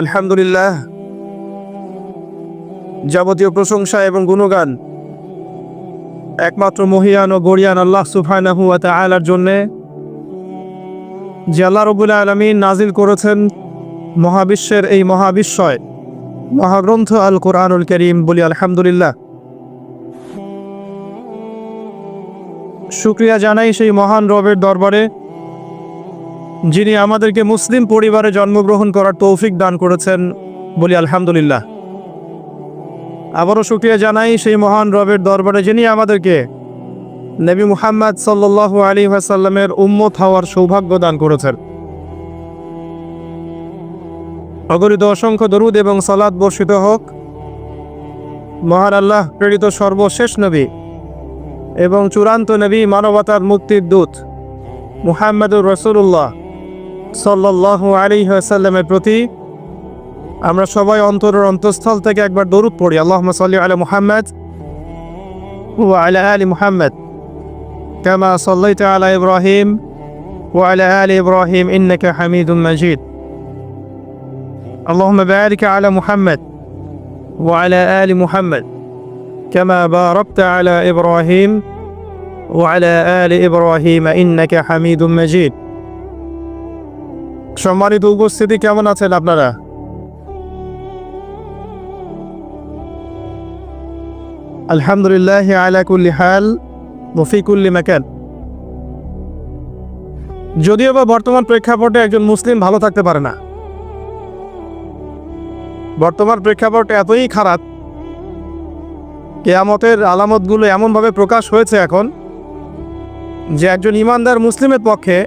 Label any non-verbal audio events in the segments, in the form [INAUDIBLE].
আলহামদুলিল্লাহ। যাবতীয় প্রশংসা এবং গুণগান একমাত্র মহিয়ান ও গরিয়ান আল্লাহ সুফানাহু ওয়া তাআলার জন্যে যে আল্লাহ রবুল আলমিন নাজিল করেছেন মহাবিশ্বের এই মহাবিশ্বয় মহাগ্রন্থ আল কোরআনুল করিম। বলি আলহামদুলিল্লাহ। শুক্রিয়া জানাই সেই মহান রবের দরবারে। যিনি আমাদেরকে মুসলিম পরিবারে জন্মগ্রহণ করার তৌফিক দান করেছেন, বলি আলহামদুলিল্লাহ। আবারও শুক্রিয়া জানাই সেই মহান রবের দরবারে যিনি আমাদেরকে নবী মুহাম্মদ সাল্লাল্লাহু আলী ওয়াসাল্লামের উম্মত হওয়ার সৌভাগ্য দান করেছেন। অগরিত অসংখ্য দরুদ এবং সালাদ বর্ষিত হোক। মহান আল্লাহ, প্রেরিত সর্বশেষ নবী এবং চূড়ান্ত নবী মানবতার মুক্তির দূত মুহাম্মদুর রসুল্লাহ সাল্লাল্লাহু আলাইহি ওয়াসাল্লামের প্রতি আমরা সবাই অন্তরের অন্তঃস্থল থেকে একবার দরুদ পড়ি আল্লাহুম্মা সাল্লি আলা মুহাম্মদ ওয়া আলা আলি মুহাম্মদ কামা সাল্লাইতা আলা ইব্রাহিম ওয়া আলা আলি ইব্রাহিম ইন্নাকা হামিদুম মাজিদ اللهم بارك على محمد وعلى آل محمد كما باركت على إبراهيم وعلى آل إبراهيم إنك حميد مجيد সম্মানিত উপস্থিতি কেমন আছেন আপনারা? আলহামদুলিল্লাহ আলা কুল্লি হাল মুফিকুল্লি মাকান। যদিও বা বর্তমান প্রেক্ষাপটে একজন মুসলিম ভালো থাকতে পারে না। বর্তমান প্রেক্ষাপট এতই খারাপ, কেয়ামতের আলামতগুলো এমনভাবে প্রকাশ হয়েছে এখন যে একজন ইমানদার মুসলিমের পক্ষে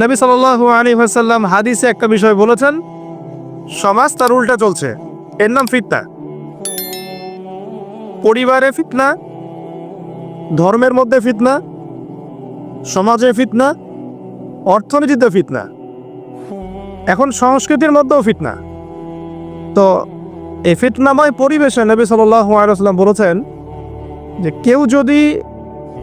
নবী সাল আলী হাসাল্লাম হাদিসে একটা বিষয় বলেছেন, সমাজ তার উল্টা চলছে। এর নাম ফিতনা। পরিবারে ফিতনা, ধর্মের মধ্যে ফিতনা, সমাজে ফিতনা, অর্থনীতিতে ফিতনা। এখন সংস্কৃতির মধ্যেও ফিতনা। তো এই ফিতনাময় পরিবেশে নবী সাল্লাম বলেছেন যে কেউ যদি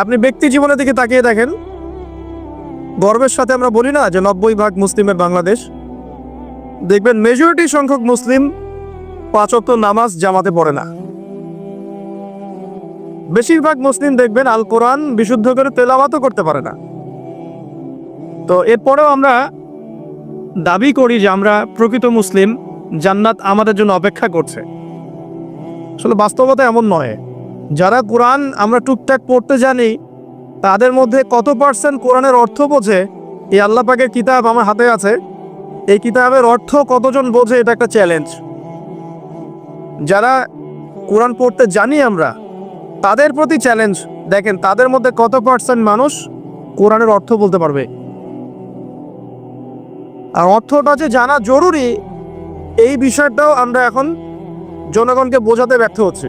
আপনি ব্যক্তি জীবনের দিকে তাকিয়ে দেখেন। গর্বের সাথে আমরা বলি না যে নব্বই ভাগ মুসলিমের বাংলাদেশ। দেখবেন মেজরিটি সংখ্যক মুসলিম পাঁচ ওয়াক্ত নামাজ জামাতে পড়ে না। বেশিরভাগ মুসলিম দেখবেন আল কোরআন বিশুদ্ধ করে তেলাওয়াতও করতে পারে না। তো এরপরেও আমরা দাবি করি যে আমরা প্রকৃত মুসলিম, জান্নাত আমাদের জন্য অপেক্ষা করছে। আসলে বাস্তবতা এমন নয়। যারা কোরআন আমরা টুকটাক পড়তে জানি, তাদের মধ্যে কত পার্সেন্ট কোরআনের অর্থ বোঝে? এই আল্লাহ পাকের কিতাব আমার হাতে আছে। এই কিতাবের অর্থ কতজন বোঝে এটা একটা চ্যালেঞ্জ যারা কোরআন পড়তে জানি আমরা, তাদের প্রতি চ্যালেঞ্জ দেখেন তাদের মধ্যে কত পার্সেন্ট মানুষ কোরআনের অর্থ বলতে পারবে? আর অর্থটা যে জানা জরুরি, এই বিষয়টাও আমরা এখন জনগণকে বোঝাতে ব্যর্থ হচ্ছি।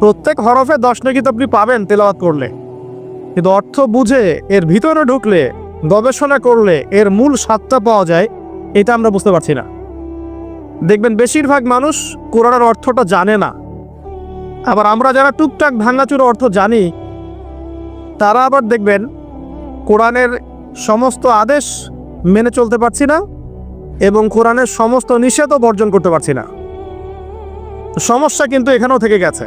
প্রত্যেক হরফে দশ তো আপনি পাবেন তেলাওয়াত করলে। কিন্তু অর্থ বুঝে এর ভিতরে ঢুকলে, গবেষণা করলে এর মূল স্বাদটা পাওয়া যায়, এটা আমরা বুঝতে পারছি না। দেখবেন বেশিরভাগ মানুষ কোরআনের অর্থটা জানে না। আবার আমরা যারা টুকটাক ভাঙাচুর অর্থ জানি, তারা আবার দেখবেন কোরআনের সমস্ত আদেশ মেনে চলতে পারছি না এবং কোরআনের সমস্ত নিষেধও বর্জন করতে পারছি না। সমস্যা কিন্তু এখানেও থেকে গেছে।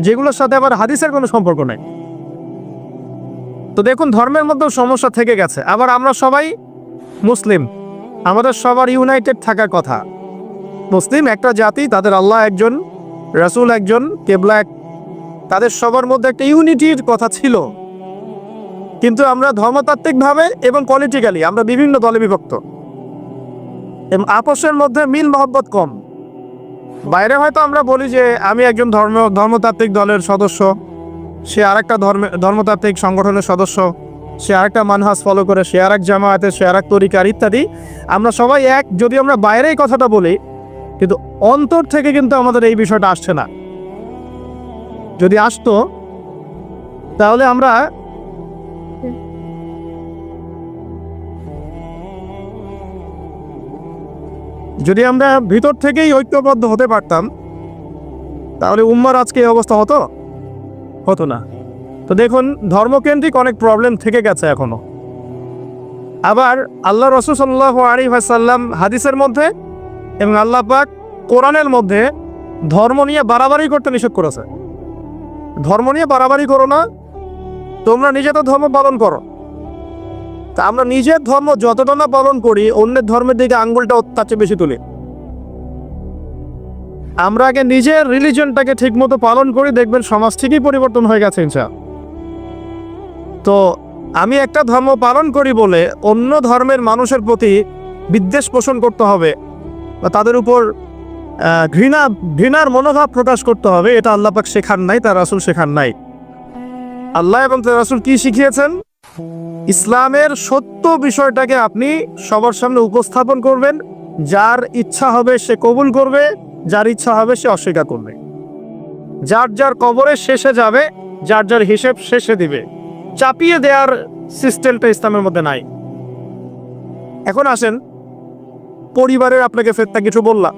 যেগুলোর সাথে আবার হাদিসের কোনো সম্পর্ক নেই। তো দেখুন, ধর্মের মধ্যেও সমস্যা থেকে গেছে। আবার আমরা সবাই মুসলিম। আমাদের সবার ইউনাইটেড থাকার কথা। মুসলিম একটা জাতি, তাদের আল্লাহ একজন, রাসূল একজন, কেবলা এক তাদের সবার মধ্যে একটা ইউনিটির কথা ছিল। কিন্তু আমরা ধর্মতাত্ত্বিকভাবে এবং পলিটিক্যালি আমরা বিভিন্ন দলে বিভক্ত। এবং আপসের মধ্যে মিল মহব্বত কম। বাইরে হয়তো আমরা বলি যে আমি একজন ধর্ম, ধর্মতাত্ত্বিক দলের সদস্য, সে আরেকটা ধর্মে, ধর্মতাত্ত্বিক সংগঠনের সদস্য, সে আরেকটা মানহাস ফলো করে, সে আরেক জামায়াতে সে আরেক তরিকার ইত্যাদি। আমরা সবাই এক যদি আমরা বাইরে কথাটা বলি, কিন্তু অন্তর থেকে কিন্তু আমাদের এই বিষয়টা আসছে না। যদি আসতো, তাহলে আমরা যদি আমরা ভিতর থেকেই ঐক্যবদ্ধ হতে পারতাম, তাহলে উম্মার আজকে এই অবস্থা হতো? হতো না। তো দেখুন, ধর্মকেন্দ্রিক অনেক প্রবলেম থেকে গেছে এখনও। আবার আল্লাহ রসুল সাল্লাহ আলী হাদিসের মধ্যে এবং আল্লাহ পাক কোরআনের মধ্যে ধর্ম নিয়ে বাড়াবাড়ি করতে নিষেধ করেছে। ধর্ম নিয়ে বাড়াবাড়ি করো না, তোমরা নিজে তো ধর্ম পালন করো। তা আমরা নিজের ধর্ম যতটা না পালন করি, অন্যের ধর্মের দিকে আঙ্গুলটা তার চেয়ে বেশি তুলি। আমরা আগে নিজের রিলিজনটাকে ঠিকমতো পালন করি, দেখবেন সমাজ ঠিকই পরিবর্তন হয়ে গেছে ইনশা তো আমি একটা ধর্ম পালন করি বলে অন্য ধর্মের মানুষের প্রতি বিদ্বেষ পোষণ করতে হবে বা তাদের উপর ঘৃণা, ঘৃণার মনোভাব প্রকাশ করতে হবে, এটা আল্লাহ শেখার নাই, তার রাসুল শেখার নাই। আল্লাহ এবং তার রাসুল কি শিখিয়েছেন? ইসলামের সত্য বিষয়টাকে আপনি সবার সামনে উপস্থাপন করবেন। যার ইচ্ছা হবে সে কবুল করবে, যার ইচ্ছা হবে সে অস্বীকার করবে। যার যার কবরে শেষে যাবে, যার যার হিসেব শেষে দিবে। চাপিয়ে দেওয়ার সিস্টেমটা ইসলামের মধ্যে নাই। এখন আসেন, পরিবারের আপনাকে ফেরতা কিছু বললাম।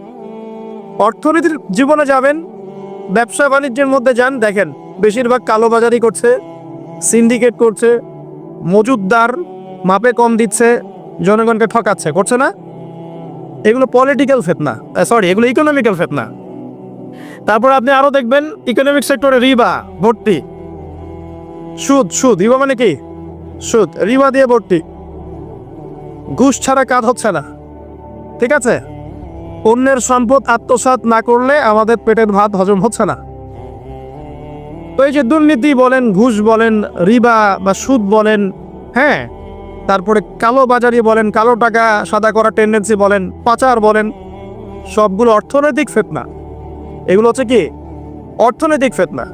অর্থনীতির জীবনে যাবেন ব্যবসা বাণিজ্যের মধ্যে যান, দেখেন, বেশিরভাগ কালোবাজারি করছে, সিন্ডিকেট করছে মজুদদার মাপে কম দিচ্ছে, জনগণকে ঠকাচ্ছে, করছে না? এগুলো পলিটিক্যাল ফেতনা সরি এগুলো ইকোনমিক্যাল ফেতনা তারপর আপনি আরও দেখবেন ইকোনমিক সেক্টরে রিবা, ভর্তি। সুদ সুদ, রিবা মানে কি? সুদ, রিবা দিয়ে ভর্তি। ঘুষ ছাড়া কাজ হচ্ছে না। ঠিক আছে? অন্যের সম্পদ আত্মসাৎ না করলে আমাদের পেটের ভাত হজম হচ্ছে না। তো এই যে দুর্নীতি বলেন, ঘুষ বলেন, রিবা বা সুদ বলেন হ্যাঁ? তারপরে কালো বাজারি বলেন, কালো টাকা সাদা করা টেন্ডেন্সি বলেন, পাচার বলেন, সবগুলো অর্থনৈতিক ফেতনা। এগুলো হচ্ছে কি? অর্থনৈতিক ফেতনা।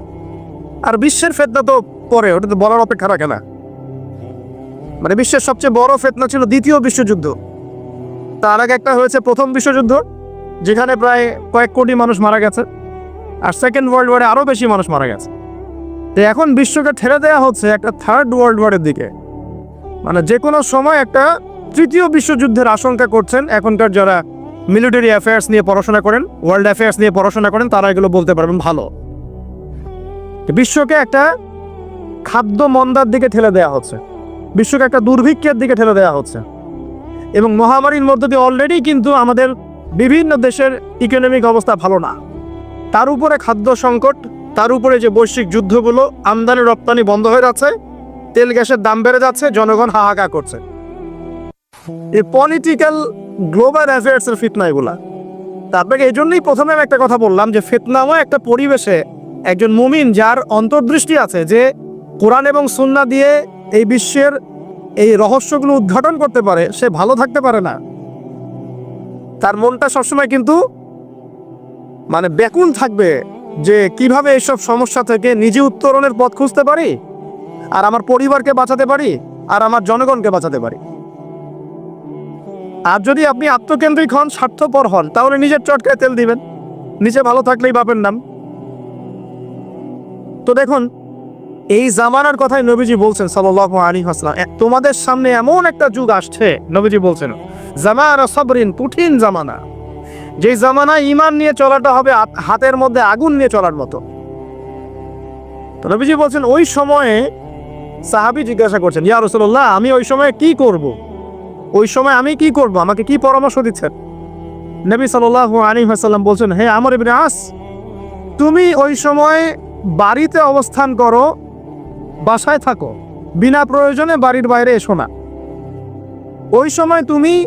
আর বিশ্বের ফেতনা তো পরে, ওটা তো বলার অপেক্ষা রাখে না। মানে বিশ্বের সবচেয়ে বড় ফেতনা ছিল দ্বিতীয় বিশ্বযুদ্ধ। তার আগে একটা হয়েছে প্রথম বিশ্বযুদ্ধ, যেখানে প্রায় কয়েক কোটি মানুষ মারা গেছে, আর সেকেন্ড ওয়ার্ল্ড ওয়ারে আরও বেশি মানুষ মারা গেছে। তো এখন বিশ্বকে ঠেলে দেওয়া হচ্ছে একটা থার্ড ওয়ার্ল্ড ওয়ারের দিকে। মানে যে কোনো সময় একটা তৃতীয় বিশ্বযুদ্ধের আশঙ্কা করছেন এখনকার যারা মিলিটারি অ্যাফেয়ার্স নিয়ে পড়াশোনা করেন ওয়ার্ল্ড অ্যাফেয়ার্স নিয়ে পড়াশোনা করেন, তারা এগুলো বলতে পারবেন ভালো। বিশ্বকে একটা খাদ্য মন্দার দিকে ঠেলে দেওয়া হচ্ছে। বিশ্বকে একটা দুর্ভিক্ষের দিকে ঠেলে দেওয়া হচ্ছে। এবং মহামারীর মধ্য দিয়ে অলরেডি কিন্তু আমাদের বিভিন্ন দেশের ইকোনমিক অবস্থা ভালো না। তার উপরে খাদ্য সংকট তার উপরে যে বৈশ্বিক যুদ্ধগুলো, আমদানি রপ্তানি বন্ধ হয়ে যাচ্ছে, তেল গ্যাসের দাম বেড়ে যাচ্ছে, জনগণ হাহাকার করছে। এই পলিটিক্যাল গ্লোবাল অ্যাফেয়ার্সের ফিতনা এগুলা। তারপরে এই জন্যই প্রথমে আমি একটা কথা বললাম যে ফিতনাময় একটা পরিবেশে একজন মুমিন যার অন্তর্দৃষ্টি আছে যে কোরআন এবং সুন্না দিয়ে এই বিশ্বের এই রহস্যগুলো উদ্ঘাটন করতে পারে, সে ভালো থাকতে পারে না। তার মনটা সবসময় কিন্তু মানে ব্যাকুল থাকবে। যে কীভাবে এইসব সমস্যা থেকে নিজে উত্তরণের পথ খুঁজতে পারি? আর আমার পরিবারকে বাঁচাতে পারি? আর আমার জনগণকে বাঁচাতে পারি? আর যদি আপনি আত্মকেন্দ্রিক হন, স্বার্থপর হন, তাহলে নিজের চটকায় তেল দিবেন। নিজে ভালো থাকলেই বাপের নাম। তো দেখুন, এই জামানার কথাই নবীজি বলছেন সাল্লাল্লাহু আলাইহি ওয়াসাল্লাম। এ- তোমাদের সামনে এমন একটা যুগ আসছে, নবীজি বলছেন, জামানা সাবরিন, কঠিন জামানা। যেই জামানা ইমান নিয়ে চলাটা হবে হাতের মধ্যে আগুন নিয়ে চলার মতো। তো বলছেন, ওই সময়ে সাহাবী জিজ্ঞাসা করছেন, ইয়া রাসূলুল্লাহ, আমি ওই সময় কি করব? ওই সময় আমি কি করব? আমাকে কি পরামর্শ দিচ্ছেন? নবী সাল্লাল্লাহু আলাইহি ওয়াসাল্লাম বলছেন, হে আমর ইবনে আস, তুমি ওই সময় বাড়িতে অবস্থান করো, বাসায় থাকো। বিনা প্রয়োজনে বাড়ির বাইরে এসো না। ওই সময় তুমি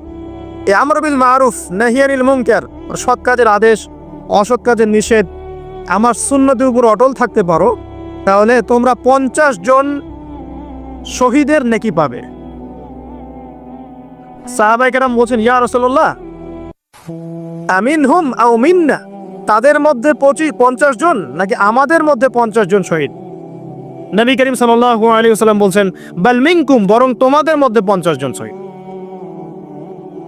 এ আমর বিল মারুফ নাহিয়ানিল মুনকার। সৎ কাজের আদেশ, অসৎ কাজের নিষেধ। আমার সুন্নতির উপর অটল থাকতে পারো, তাহলে তোমরা পঞ্চাশ জন শহীদের নেকি পাবে। সাহাবাই কেরাম বলছেন, ইয়া রসল্লাহ আমিন হুম আও মিন্না? তাদের মধ্যে পঁচিশ, পঞ্চাশ জন, নাকি আমাদের মধ্যে পঞ্চাশ জন শহীদ? নবী করিম সাল্লাল্লাহু আলাইহি সাল্লাম বলছেন, বাল মিনকুম, বরং তোমাদের মধ্যে পঞ্চাশ জন শহীদ।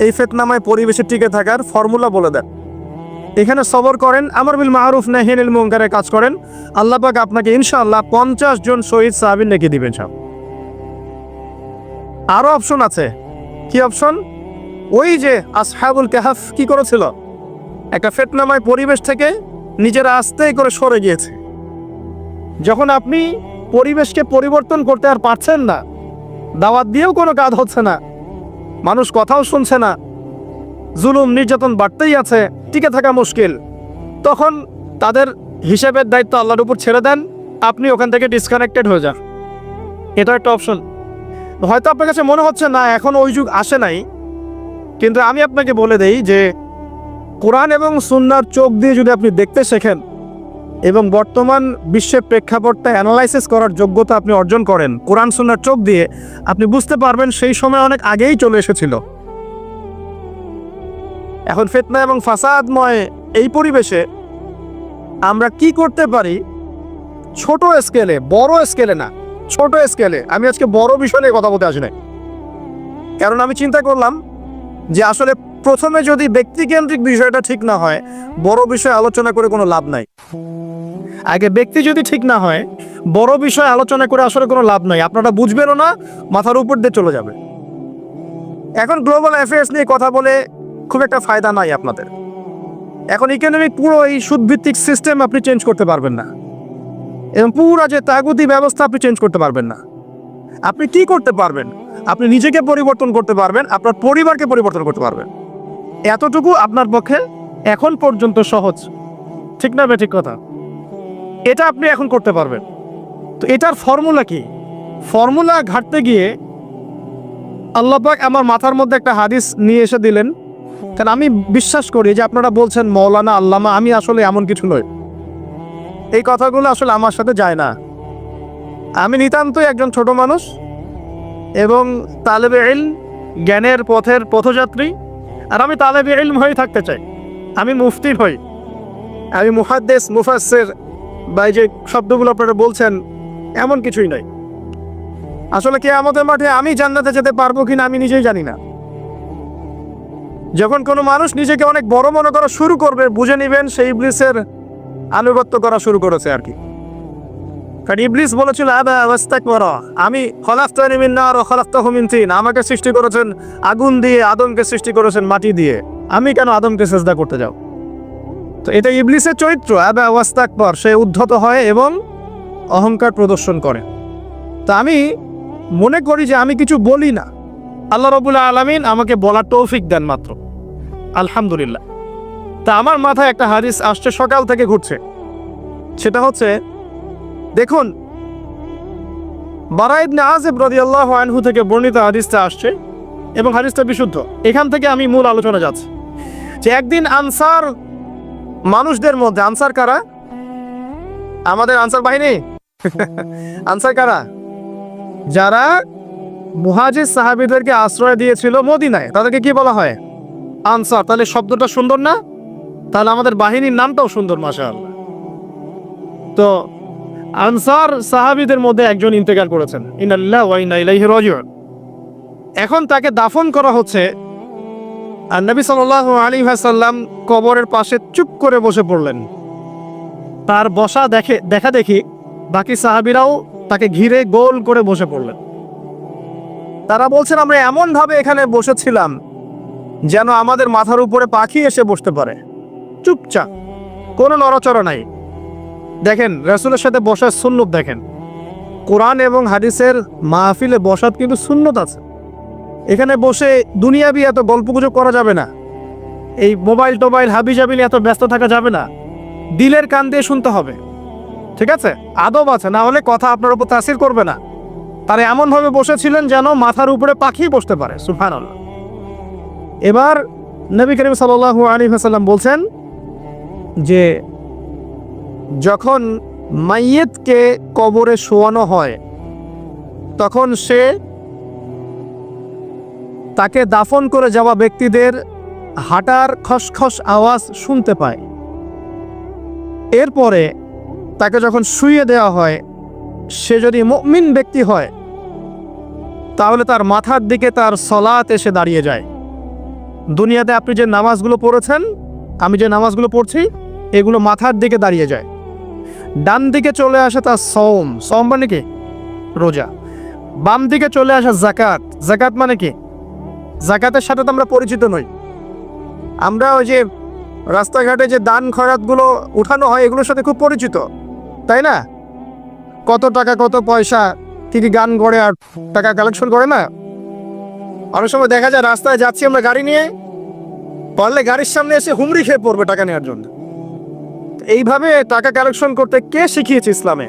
এই ফেতনামায় পরিবেশে টিকে থাকার ফর্মুলা বলে দেন। এখানে সবর করেন, আমর বিল মারুফ নাহিনিল মুনকারের কাজ করেন। আল্লাহ পাক আপনাকে ইনশাআল্লাহ পঞ্চাশ জন শহীদ সাহাবিন নেকি দিবেন সব। আরও অপশন আছে। কি অপশন ওই যে আসহাবুল কাহাফ কি করেছিল? একটা ফেতনাময় পরিবেশ থেকে নিজেরা আস্তে করে সরে গিয়েছে। যখন আপনি পরিবেশকে পরিবর্তন করতে আর পারছেন না, দাওয়াত দিয়েও কোনো কাজ হচ্ছে না মানুষ কথাও শুনছে না। জুলুম, নির্যাতন বাড়তেই আছে, টিকে থাকা মুশকিল। তখন তাদের হিসাবের দায়িত্ব আল্লাহর উপর ছেড়ে দেন, আপনি ওখান থেকে ডিসকানেক্টেড হয়ে যান। এটা একটা অপশন হয়তো আপনার কাছে মনে হচ্ছে, না, এখন ওই যুগ আসে নাই। কিন্তু আমি আপনাকে বলে দেই যে, কোরআন এবং সুন্নার চোখ দিয়ে যদি আপনি দেখতে শেখেন এবং বর্তমান বিশ্বের প্রেক্ষাপটটা অ্যানালাইসিস করার যোগ্যতা আপনি অর্জন করেন। কোরআন, সুন্নার চোখ দিয়ে আপনি বুঝতে পারবেন সেই সময় অনেক আগেই চলে এসেছিল। এখন ফেতনা এবং ফাসাদময় এই পরিবেশে আমরা কি করতে পারি? ছোট স্কেলে বড় স্কেলে না, ছোট স্কেলে আমি আজকে বড় বিষয় নিয়ে কথা বলতে আসি নাই। কারণ আমি চিন্তা করলাম যে আসলে প্রথমে যদি ব্যক্তিকেন্দ্রিক বিষয়টা ঠিক না হয়, বড় বিষয় আলোচনা করে কোনো লাভ নাই। আগে ব্যক্তি যদি ঠিক না হয়, বড় বিষয় আলোচনা করে আসলে কোনো লাভ নাই। আপনারা বুঝবেনও না, মাথার উপর দিয়ে চলে যাবে। এখন গ্লোবাল অ্যাফেয়ার্স নিয়ে কথা বলে খুব একটা ফায়দা নাই আপনাদের। এখন ইকোনমিক পুরো এই সুদভিত্তিক সিস্টেম আপনি চেঞ্জ করতে পারবেন না। এবং পুরো যে তাগুদি ব্যবস্থা আপনি চেঞ্জ করতে পারবেন না। আপনি কি করতে পারবেন? আপনি নিজেকে পরিবর্তন করতে পারবেন, আপনার পরিবারকে পরিবর্তন করতে পারবেন। এতটুকু আপনার পক্ষে এখন পর্যন্ত সহজ। ঠিক না বে ঠিক কথা? এটা আপনি এখন করতে পারবেন। তো এটার ফর্মুলা কি? ফর্মুলা ঘাটতে গিয়ে আল্লাহ পাক আমার মাথার মধ্যে একটা হাদিস নিয়ে এসে দিলেন। কারণ আমি বিশ্বাস করি যে আপনারা বলছেন, মৌলানা, আল্লামা, আমি আসলে এমন কিছু নই। এই কথাগুলো আসলে আমার সাথে যায় না। আমি নিতান্তই একজন ছোট মানুষ এবং তালেবে ইল জ্ঞানের পথের পথযাত্রী। আর আমি তালেবে ইলম হয়ে থাকতে চাই। আমি মুফতি হই আমি মুহাদ্দেস মুফাসের বা এই যে শব্দগুলো আপনারা বলছেন, এমন কিছুই নয় আসলে কে আমাদের মাঠে আমি জান্নাতে যেতে পারব কিনা আমি নিজেই জানি না। যখন কোনো মানুষ নিজেকে অনেক বড় মনে করা শুরু করবে, বুঝে নেবেন সেই ইবলিসের আনুগত্য করা শুরু করেছে আর কি। কারণ ইবলিস বলেছিল আমি খলাফতানি মিন নার ও খলাফতাহু মিন তিন আমাকে সৃষ্টি করেছেন আগুন দিয়ে, আদমকে সৃষ্টি করেছেন মাটি দিয়ে আমি কেন আদমকে সেজদা করতে যাও তো এটা ইবলিসের চরিত্র, আবা ওয়াস্তাক পর সে উদ্ধত হয় এবং অহংকার প্রদর্শন করে। তা আমি মনে করি যে আমি কিছু বলি না। আল্লাহ রবুল্লা আলমিন আমাকে বলার তৌফিক দেন মাত্র। আলহামদুলিল্লাহ। তা আমার মাথায় একটা হারিস আসছে সকাল থেকে ঘুরছে। সেটা হচ্ছে, দেখুন বারাইবনে আজেব রাদিয়াল্লাহু আনহু থেকে বর্ণিত হাদিসটা আসছে এবং হাদিসটা বিশুদ্ধ। এখান থেকে আমি মূল আলোচনা যাচ্ছি। যে একদিন আনসার মানুষদের মধ্যে আনসার কারা? আমাদের আনসার বাহিনী? [LAUGHS] আনসার কারা? যারা মুহাজির সাহাবীদেরকে আশ্রয় দিয়েছিল মদিনায় তাদেরকে কি বলা হয়? আনসার। তাহলে শব্দটা সুন্দর না? তাহলে আমাদের বাহিনীর নামটাও সুন্দর মাশাআল্লাহ। তো আনসার সাহাবীদের মধ্যে একজন ইন্তেকাল করেছেন। ইনাল্লাহ ওয়া ইন্না ইলাইহি রাজিউন। এখন তাকে দাফন করা হচ্ছে আর নবী সাল্লাল্লাহু আলাইহি ওয়াসাল্লাম কবরের পাশে চুপ করে বসে পড়লেন। তার বসা দেখে দেখা দেখি বাকি সাহাবিরাও তাকে ঘিরে গোল করে বসে পড়লেন। তারা বলছেন, আমরা এমন ভাবে এখানে বসেছিলাম যেন আমাদের মাথার উপরে পাখি এসে বসতে পারে। চুপচাপ, কোনো নড়াচড়া নাই। দেখেন, রাসূলের সাথে বসার সুন্নত দেখেন। কোরআন এবং হাদিসের মাহফিলে বসার কিন্তু সুন্নত আছে। এখানে বসে দুনিয়াবি এত গল্পগুজব করা যাবে না। এই মোবাইল টোবাইল হাবি জাবিল এত ব্যস্ত থাকা যাবে না। দিলের কান দিয়ে শুনতে হবে। ঠিক আছে? আদব আছে, না হলে কথা আপনার উপর তাসির করবে না। তারা এমনভাবে বসেছিলেন যেন মাথার উপরে পাখি বসতে পারে সুফান এবার নবী করিম সাল্লাহ আলী হাসাল্লাম বলছেন যে, যখন মাইয়েতকে কবরে শোয়ানো হয়, তখন সে তাকে দাফন করে যাওয়া ব্যক্তিদের হাঁটার খসখস আওয়াজ শুনতে পায়। এরপরে তাকে যখন শুইয়ে দেওয়া হয়, সে যদি মুমিন ব্যক্তি হয়, তাহলে তার মাথার দিকে তার সলাত এসে দাঁড়িয়ে যায়। দুনিয়াতে আপনি যে নামাজগুলো পড়েছেন, আমি যে নামাজগুলো পড়ছি, এগুলো মাথার দিকে দাঁড়িয়ে যায়। ডান দিকে চলে আসে তার সওম। সওম মানে কি? রোজা। বাম দিকে চলে আসে জাকাত। জাকাত মানে কি? জাকাতের সাথে তো আমরা পরিচিত নই। আমরা ওই যে রাস্তাঘাটে যে দান খয়রাতগুলো উঠানো হয়, এগুলোর সাথে খুব পরিচিত, তাই না? কত টাকা, কত পয়সা, কি কি গান করে আর টাকা কালেকশন করে না? অনেক সময় দেখা যায় রাস্তায় যাচ্ছি আমরা গাড়ি নিয়ে, পারলে গাড়ির সামনে এসে হুমড়ি খেয়ে পড়বে টাকা নেওয়ার জন্য। এইভাবে টাকা কালেকশন করতে কে শিখিয়েছে ইসলামে?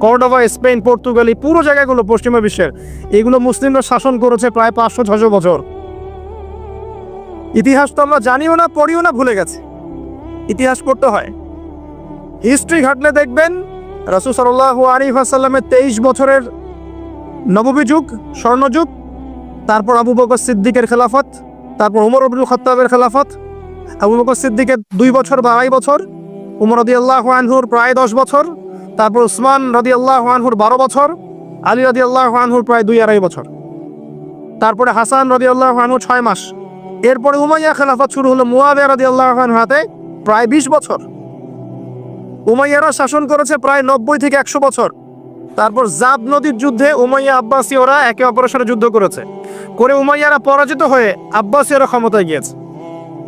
কর্ডোভা, স্পেন, পর্তুগালি, পুরো জায়গাগুলো পশ্চিমা বিশ্বের। এগুলো মুসলিমরা শাসন করেছে প্রায় পাঁচশো ছশো বছর। ইতিহাস তো আমরা জানিও না, পড়িও না, ভুলে গেছে। ইতিহাস পড়তে হয়। হিস্ট্রি ঘাটলে দেখবেন, রাসুল সাল্লাহ আরিফ আসাল্লামের তেইশ বছরের নববী যুগ স্বর্ণযুগ, তারপর আবু বকর সিদ্দিকের খেলাফত, তারপর উমর আব্দুল খত্তাবের খেলাফত, আবু বকর সিদ্দিকের দুই বছর বা আড়াই বছর, উমর রদি আল্লাহ আনহুর প্রায় দশ বছর তারপর উসমান রদি আল্লাহ আনহুর বারো বছর, আলী রদি আল্লাহ আনহুর প্রায় দুই আড়াই বছর। তারপরে হাসান রদি আল্লাহ আনহু ছয় মাস। এরপরে উমাইয়া খেলাফত শুরু হলো মুয়াবিয়া রদি আল্লাহ হাতে প্রায় বিশ বছর। উমাইয়ারা শাসন করেছে প্রায় নব্বই থেকে একশো বছর। তারপর জাব নদীর যুদ্ধে উমাইয়া আব্বাসীয়রা একে অপরের সাথে যুদ্ধ করেছে। করে উমাইয়ারা পরাজিত হয়ে আব্বাসীয়রা ক্ষমতায় গিয়েছে।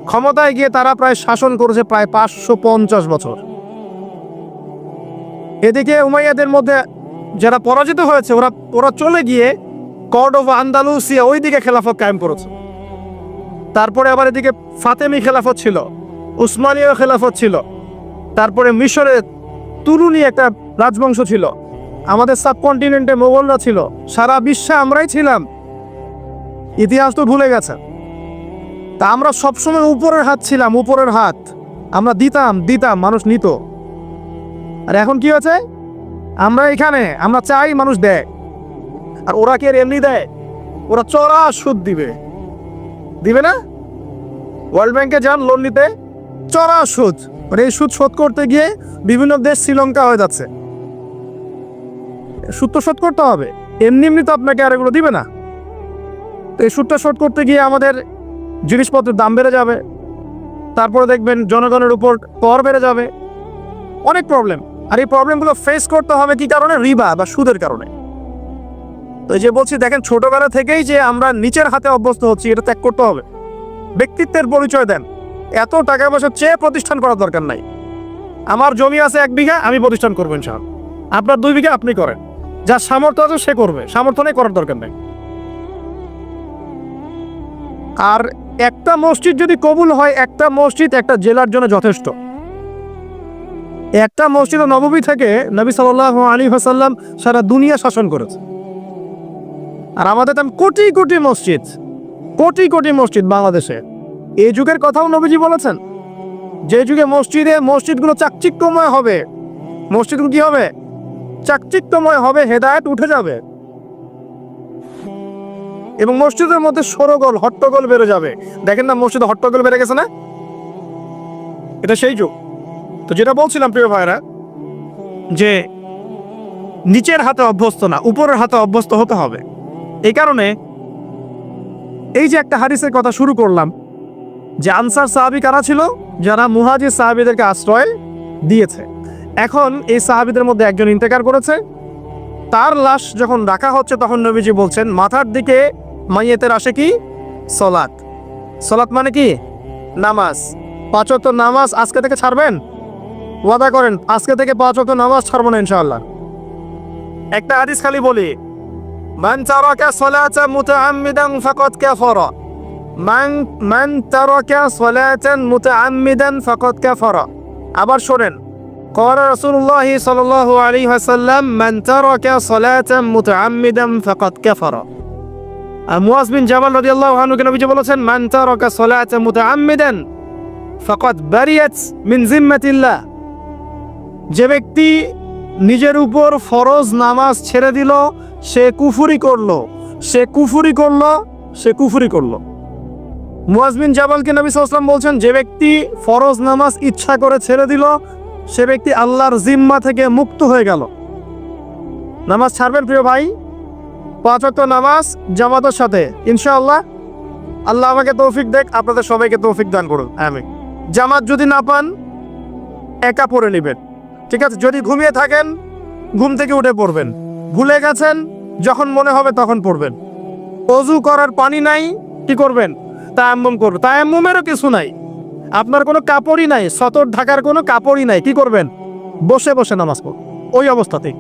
ক্ষমতায় গিয়ে তারা প্রায় শাসন করেছে প্রায় পাঁচশো পঞ্চাশ বছর। এদিকে উমাইয়াদের মধ্যে যারা পরাজিত হয়েছে, ওরা ওরা চলে গিয়ে কর্ডোভা আন্দালুসিয়া ওইদিকে খেলাফত কায়েম করেছে। তারপরে আবার এদিকে ফাতেমি খেলাফত ছিল, উসমানীয় খেলাফত ছিল, তারপরে মিশরে তুলুনি একটা রাজবংশ ছিল, আমাদের সাবকন্টিনেন্টে মোগলরা ছিল, সারা বিশ্বে আমরাই ছিলাম। ইতিহাস তো ভুলে গেছে। তা আমরা সবসময় উপরের হাত ছিলাম, উপরের হাত। আমরা দিতাম দিতাম, মানুষ নিত। আর এখন কি হয়েছে? আমরা এখানে, আমরা চাই মানুষ দেয়। আর ওরা কি এমনি দেয়? ওরা চড়া সুদ দিবে। দিবে না? ওয়ার্ল্ড ব্যাংকে যান লোন নিতে। চড়া সুদ। মানে এই সুদ শোধ করতে গিয়ে বিভিন্ন দেশ শ্রীলঙ্কা হয়ে যাচ্ছে। সুদ তো শোধ করতে হবে। এমনি এমনি তো আপনাকে আর এগুলো দিবে না। তো এই সুদটা শোধ করতে গিয়ে আমাদের জিনিসপত্রের দাম বেড়ে যাবে। তারপরে দেখবেন জনগণের উপর কর বেড়ে যাবে। অনেক প্রবলেম আর এই প্রবলেমগুলো ফেস করতে হবে কি কারণে? রিবা বা সুদের কারণে। তো এই যে বলছি, দেখেন, ছোটবেলা থেকেই যে আমরা নিচের হাতে অভ্যস্ত হচ্ছি, এটা ত্যাগ করতে হবে। ব্যক্তিত্বের পরিচয় দেন। এত টাকা পয়সা চেয়ে প্রতিষ্ঠান করার দরকার নাই। আমার জমি আছে এক বিঘা, আমি প্রতিষ্ঠান করবেন ইনশাআল্লাহ। আপনার দুই বিঘা আপনি করেন। যার সামর্থ্য আছে সে করবে। সামর্থ্য নেই, করার দরকার নেই। আর একটা মসজিদ যদি কবুল হয়, একটা মসজিদ একটা জেলার জন্য যথেষ্ট। একটা মসজিদ নবমী থেকে নবী সাল্লাহ আলী হাসাল্লাম সারা দুনিয়া শাসন করেছে। আর আমাদের তেমন কোটি কোটি মসজিদ, কোটি কোটি মসজিদ বাংলাদেশে। এই যুগের কথাও নবীজি বলেছেন, যে যুগে মসজিদে মসজিদগুলো চাকচিক্যময় হবে, মসজিদগুলো কি হবে? চাকচিক্যময় হবে, হেদায়েত উঠে যাবে। এবং মসজিদের মধ্যে সরগোল, হট্টগোল বেড়ে যাবে। দেখেন না মসজিদে হট্টগোল বেড়ে গেছে না? এটা সেই যুগ। তো যেটা বলছিলাম, প্রিয় ভাইরা যে নিচের হাতে অভ্যস্ত না, উপরের হাতে অভ্যস্ত হতে হবে। এই কারণে এই যে একটা হারিসের কথা শুরু করলাম, যে আনসার সাহাবি কারা ছিল? যারা মুহাজির সাহাবিদেরকে আশ্রয় দিয়েছে। এখন এই সাহাবিদের মধ্যে একজন ইন্তেকার করেছে। তার লাশ যখন রাখা হচ্ছে, তখন নবীজি বলছেন, মাথার দিকে মাইয়েতের আসে কি? সলাৎ। সলাৎ মানে কি? নামাজ। পাঁচ ওয়াক্ত নামাজ আজকে থেকে ছাড়বেন? ওয়াদা করেন আজকে থেকে পাঁচ ওয়াক্ত নামাজ ছাড়বো না ইনশাআল্লাহ একটা হাদিস খালি বলি মান তারাকা সালাতা মুতাআম্মিদান ফাকাদ কাফারা মান মান তারাকা সালাতান মুতাআম্মিদান ফাকাদ কাফারা আবার শোনেন قال رسول الله صلى الله عليه وسلم من ترك صلاة متعمدا فقد كفر মুয়াজ বিন জামাল রাদিয়াল্লাহু আনহু কে নবীজি বলেছেন মান তারাকা সালাতা মুতাআম্মিদান ফাকাদ বারিয়াত মিন জিম্মাতিল্লাহ যে ব্যক্তি নিজের উপর ফরজ নামাজ ছেড়ে দিল, সে কুফুরি করল। সে কুফুরি করল, সে কুফুরি করল। মুয়াজ বিন জামালকে নবী সাল্লাল্লাহু বলছেন, যে ব্যক্তি ফরজ নামাজ ইচ্ছা করে ছেড়ে দিল, সে ব্যক্তি আল্লাহর জিম্মা থেকে মুক্ত হয়ে গেল। নামাজ ছাড়বেন প্রিয় ভাই? পাঁচ ওয়াক্ত নামাজ জামাতের সাথে। ইনশাআল্লাহ আল্লাহ আমাকে তৌফিক দেখ, আপনাদের সবাইকে তৌফিক দান করুন। আমি জামাত যদি না পান, একা পড়ে নেবেন। ঠিক আছে, যদি ঘুমিয়ে থাকেন, ঘুম থেকে উঠে পড়বেন। ভুলে গেছেন, যখন মনে হবে তখন পড়বেন। অজু করার পানি নাই, কি করবেন? তায়াম্মুম করবে তায়াম্মুমেরও কিছু নাই। আপনার কোনো কাপড়ই নাই, সতর ঢাকার কোনো কাপড়ই নাই, কি করবেন? বসে বসে নামাজ পড় ওই অবস্থাতে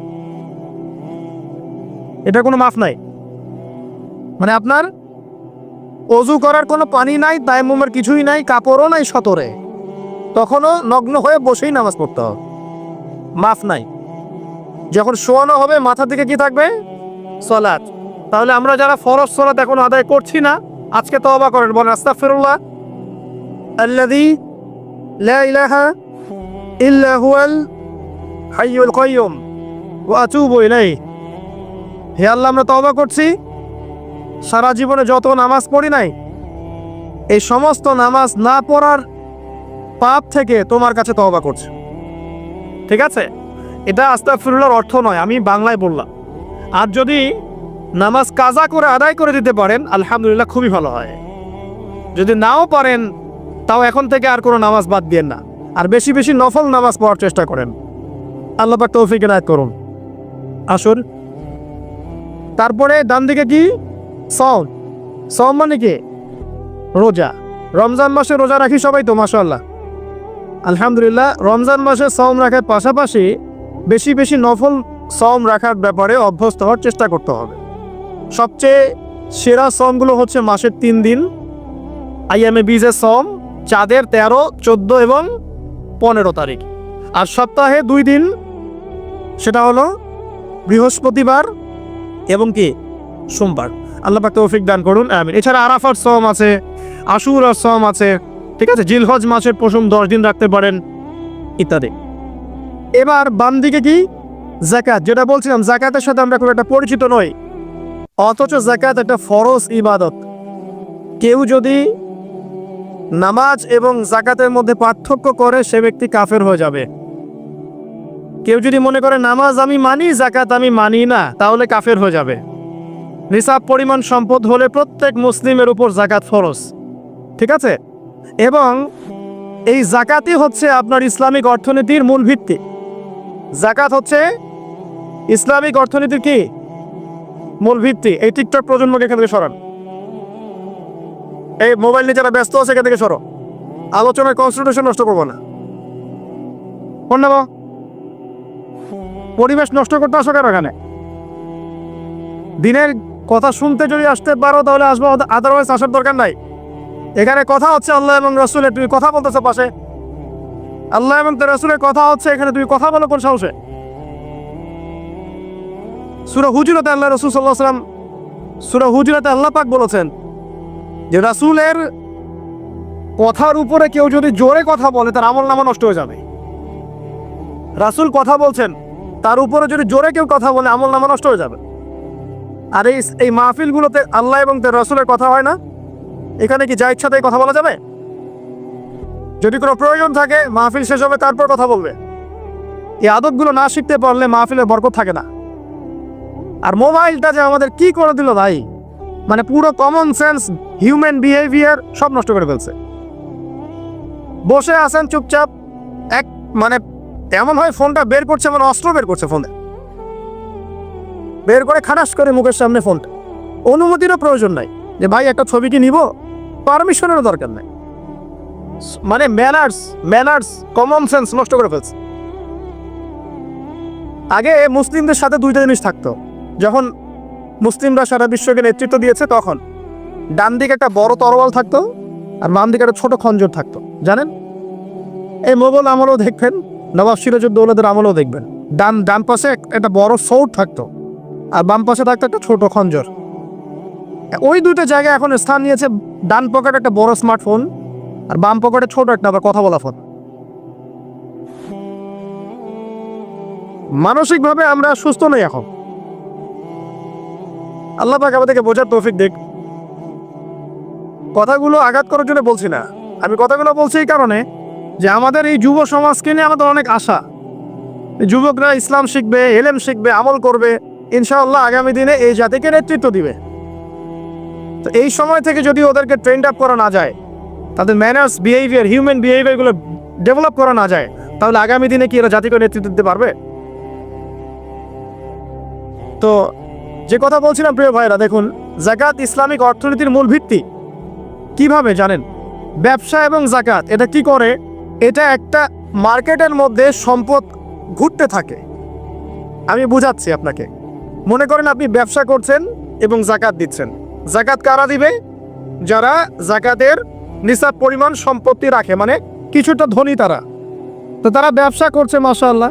এটা কোনো মাফ নাই। মানে আপনার অজু করার কোনো পানি নাই, তায়াম্মুমের কিছুই নাই, কাপড়ও নাই সতরে। তখনও নগ্ন হয়ে বসেই নামাজ পড়তে হবে। মাফ নাই। যখন শোয়ানো হবে মাথা দিকে কি থাকবে? সলাৎ। তাহলে আমরা যারা ফরজ সলাৎ এখন আদায় করছি না, আজকে তওবা করেন, বলেন, আস্তাগফিরুল্লাহ। আল্লাযী লা ইলাহা ইল্লা হুয়াল হাইয়ুল কাইয়ুম, ওয়া আতুবু ইলাইহি। হে আল্লাহ, আমরা তওবা করছি। সারা জীবনে যত নামাজ পড়ি নাই, এই সমস্ত নামাজ না পড়ার পাপ থেকে তোমার কাছে তওবা করছি। ঠিক আছে? এটা আস্তাগফিরুল্লাহর অর্থ নয়, আমি বাংলায় বললাম। আর যদি নামাজ কাজা করে আদায় করে দিতে পারেন, আলহামদুলিল্লাহ খুবই ভালো হয়। যদি নাও পারেন, তাও এখন থেকে আর কোনো নামাজ বাদ দিয়েন না। আর বেশি বেশি নফল নামাজ পড়ার চেষ্টা করেন। আল্লাহ পাক তৌফিক এনায়ত করুন। আসুন। তারপরে ডান দিকে কি? সম সম মানে কি? রোজা। রমজান মাসে রোজা রাখি সবাই তো মাশাল্লাহ আলহামদুলিল্লাহ, রমজান মাসে সম রাখার পাশাপাশি বেশি বেশি নফল সম রাখার ব্যাপারে অভ্যস্ত হওয়ার চেষ্টা করতে হবে। সবচেয়ে সেরা সমগুলো হচ্ছে মাসের তিন দিন আইএমএ বীজের সম চাঁদের তেরো, চোদ্দ এবং পনেরো তারিখ। আর সপ্তাহে দুই দিন, সেটা হলো বৃহস্পতিবার এবং কি, সোমবার। আল্লাহ পাক তৌফিক দান করুন, আমিন। এছাড়া আরাফার সম আছে, আশুরার সম আছে ঠিক আছে, জিলহজ মাসের প্রথম দশ দিন রাখতে পারেন ইত্যাদি। এবার বাম দিকে কি? জাকাত যেটা বলছিলাম জাকাতের সাথে আমরা খুব একটা পরিচিত নই। অথচ জাকাত একটা ফরজ ইবাদত। কেউ যদি নামাজ এবং জাকাতের মধ্যে পার্থক্য করে, সে ব্যক্তি কাফের হয়ে যাবে। কেউ যদি মনে করে, নামাজ আমি মানি জাকাত আমি মানি না তাহলে কাফের হয়ে যাবে। নিসাব পরিমাণ সম্পদ হলে প্রত্যেক মুসলিমের উপর জাকাত ফরজ। ঠিক আছে? এবং এই জাকাতই হচ্ছে আপনার ইসলামিক অর্থনীতির মূল ভিত্তি। জাকাত হচ্ছে ইসলামিক অর্থনীতির কি? মূল ভিত্তি। এই টিকটক প্রজন্মকে এখান থেকে সরান। এই মোবাইল নিয়ে যারা ব্যস্ত আছে, এখান থেকে সরো। আলোচনায় কনসেন্ট্রেশন নষ্ট করব না। কোন পরিবেশ নষ্ট করতে আসো কেন এখানে? দিনের কথা শুনতে যদি আসতে পারো, তাহলে আসব। আদারওয়াইজ আসার দরকার নাই। এখানে কথা হচ্ছে আল্লাহ এবং রসুলের, তুমি কথা বলতেছো পাশে। আল্লাহ এবং তার রসুলের কথা হচ্ছে, এখানে তুমি কথা বলো কোন সাহসে? সুরা হুজুরাতে আল্লাহ রসুল সাল্লাহ সাল্লাম সুরা হুজুরাতে আল্লাহ পাক বলেছেন যে রাসুলের কথার উপরে কেউ যদি জোরে কথা বলে, তার আমল নামা নষ্ট হয়ে যাবে। রাসুল কথা বলছেন, তার উপরে যদি জোরে কেউ কথা বলে, আমল নামা নষ্ট হয়ে যাবে। আর এই এই মাহফিলগুলোতে আল্লাহ এবং তার রসুলের কথা হয় না? এখানে কি যা ইচ্ছাতে কথা বলা যাবে? যদি কোনো প্রয়োজন থাকে, মাহফিল শেষ হবে, তারপর কথা বলবে। এই আদতগুলো না শিখতে পারলে মাহফিলের বরকত থাকে না। আর মোবাইলটা যে আমাদের কি করে দিল ভাই? মানে পুরো কমন সেন্স হিউম্যান বিহেভিয়ার সব নষ্ট করে ফেলছে। বসে আছেন চুপচাপ, এক মানে এমন হয় ফোনটা বের করছে মানে অস্ত্র বের করছে ফোনে। বের করে খাটাস করে মুখের সামনে ফোনটা। অনুমতিরও প্রয়োজন নাই। যে ভাই, একটা ছবি কি নিব? পারমিশনেরও দরকার নাই। মানে ম্যানার্স ম্যানার্স কমন সেন্স নষ্ট করে ফেলছে। আগে মুসলিমদের সাথে দুইটা জিনিস থাকতো। যখন মুসলিমরা সারা বিশ্বকে নেতৃত্ব দিয়েছে, তখন ডান দিকে একটা বড় তরোয়াল থাকতো আর বাম দিকে একটা ছোট খঞ্জর থাকতো। জানেন? এই মোগল আমলেও দেখবেন, নবাব সিরাজউদ্দৌলাদের আমলেও দেখবেন। ডান ডান পাশে একটা বড় সৌট থাকতো আর বাম পাশে থাকতো একটা ছোট খঞ্জর। ওই দুটো জায়গায় এখন স্থান নিয়েছে ডান পকেটে একটা বড় স্মার্টফোন আর বাম পকেটে ছোট একটা আবার কথা বলা ফোন মানসিকভাবে আমরা সুস্থ নই এখন। আল্লাহ পাক আমাদেরকে বোঝার তৌফিক দেখ। কথাগুলো আঘাত করার জন্য বলছি না। আমি কথাগুলো বলছি এই কারণে যে আমাদের এই যুব সমাজকে নিয়ে আমাদের অনেক আশা। যুবকরা ইসলাম শিখবে, এলেম শিখবে, আমল করবে। ইনশাআল্লাহ আগামী দিনে এই জাতিকে নেতৃত্ব দিবে। তো এই সময় থেকে যদি ওদেরকে ট্রেন্ড আপ করা না যায়, তাদের ম্যানার্স বিহেভিয়ার হিউম্যান বিহেভিয়ারগুলো ডেভেলপ করা না যায়, তাহলে আগামী দিনে কি এরা জাতিকে নেতৃত্ব দিতে পারবে? তো যে কথা বলছিলাম প্রিয় ভাইরা দেখুন, জাকাত ইসলামিক অর্থনীতির মূল ভিত্তি। কীভাবে জানেন? ব্যবসা এবং জাকাত, এটা কি করে? এটা একটা মার্কেটের মধ্যে সম্পদ ঘুরতে থাকে। আমি বুঝাচ্ছি আপনাকে। মনে করেন আপনি ব্যবসা করছেন এবং জাকাত দিচ্ছেন। জাকাত কারা দিবে? যারা জাকাতের নিসাব পরিমাণ সম্পত্তি রাখে মানে কিছুটা ধনী তারা। তো তারা ব্যবসা করছে মাসাল্লাহ